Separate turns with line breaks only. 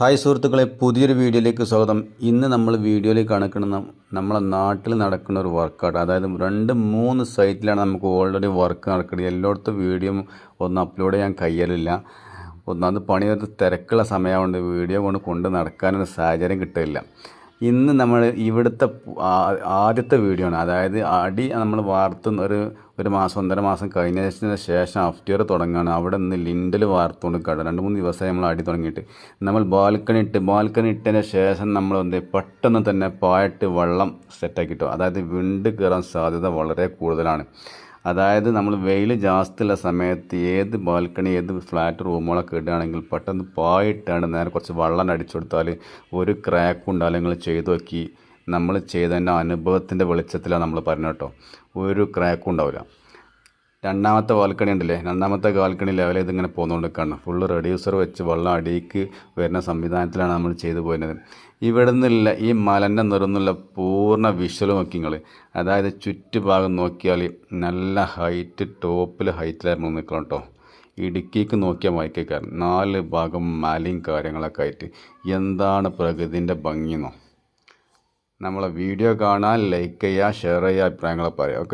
Hi സുഹൃത്തുക്കളെ പുതിയൊരു വീഡിയോയിലേക്ക് സ്വാഗതം. ഇന്ന് നമ്മൾ വീഡിയോയിലേക്ക് കാണിക്കുന്ന നമ്മളെ നാട്ടിൽ നടക്കുന്ന ഒരു വർക്കൗട്ട് അതായത് രണ്ട് മൂന്ന് സൈറ്റിലാണ് നമുക്ക് ഓൾറെഡി വർക്ക് നടക്കുന്നത്. എല്ലായിടത്തും വീഡിയോ ഒന്ന് അപ്ലോഡ് ചെയ്യാൻ കഴിയലില്ല. ഒന്നാമത് പണി തിരക്കുള്ള സമയമുണ്ട് വീഡിയോ കൊണ്ട് കൊണ്ട് നടക്കാനൊരു സാഹചര്യം കിട്ടില്ല ഇന്ന് നമ്മൾ ഇവിടുത്തെ ആദ്യത്തെ വീഡിയോ ആണ്. അതായത് അടി നമ്മൾ വാർത്തുന്ന ഒരു ഒരു മാസം ഒന്നര മാസം കഴിഞ്ഞതിന് ശേഷം അഫ്റ്റിയർ തുടങ്ങുകയാണ്. അവിടെ നിന്ന് ലിൻഡിൽ വാർത്തുകൊണ്ട് കട രണ്ട് മൂന്ന് ദിവസമായി നമ്മൾ അടി തുടങ്ങിയിട്ട്. നമ്മൾ ബാൽക്കണി ഇട്ട് ബാൽക്കണി ഇട്ടതിന് ശേഷം നമ്മൾ എന്ത് പെട്ടെന്ന് തന്നെ പായിട്ട് വെള്ളം സെറ്റാക്കിയിട്ടു അതായത് വിണ്ട് കയറാൻ സാധ്യത വളരെ കൂടുതലാണ്. അതായത് നമ്മൾ വെയിൽ ജാസ്തിയുള്ള സമയത്ത് ഏത് ബാൽക്കണി ഏത് ഫ്ലാറ്റ് റൂമുകളൊക്കെ ഇടുകയാണെങ്കിൽ പെട്ടെന്ന് പായിട്ടാണ് നേരെ കുറച്ച് വെള്ളം അടിച്ചു കൊടുത്താൽ ഒരു ക്രാക്ക് ഉണ്ടാകും നിങ്ങൾ ചെയ്തു നോക്കി. നമ്മൾ ചെയ്തതിന്റെ അനുഭവത്തിന്റെ വെളിച്ചത്തിലാണ് നമ്മൾ പറഞ്ഞ കേട്ടോ. ഒരു ക്രാക്കും ഉണ്ടാവില്ല. രണ്ടാമത്തെ ബാൽക്കണി ഉണ്ടല്ലേ? രണ്ടാമത്തെ ബാൽക്കണി ലെവൽ ഇതിങ്ങനെ പോന്നുകൊണ്ടിരിക്കുകയാണ് ഫുള്ള് റെഡ്യൂസർ വെച്ച് വെള്ളം അടിയിക്ക് വരുന്ന സംവിധാനത്തിലാണ് നമ്മൾ ചെയ്തു പോയിരുന്നത് ഇവിടെ നിന്നുള്ള ഈ മലന്റെ നിറന്നുള്ള പൂർണ വിഷ്വൽ നോക്കി നിങ്ങൾ അതായത് ചുറ്റുഭാഗം നോക്കിയാൽ നല്ല ഹൈറ്റ് ടോപ്പിൽ ഹൈറ്റിലായിരുന്നു നിൽക്കണം കേട്ടോ ഇടുക്കിക്ക് നോക്കിയാൽ മയക്കേക്കാരൻ നാല് ഭാഗം മലയും കാര്യങ്ങളൊക്കെ ആയിട്ട്. എന്താണ് പ്രകൃതിന്റെ ഭംഗിയെന്നോ നമ്മളെ വീഡിയോ കാണാൻ ലൈക്ക് ചെയ്യുക ഷെയർ ചെയ്യുക അഭിപ്രായങ്ങളൊക്കെ പറയാം. ഓക്കെ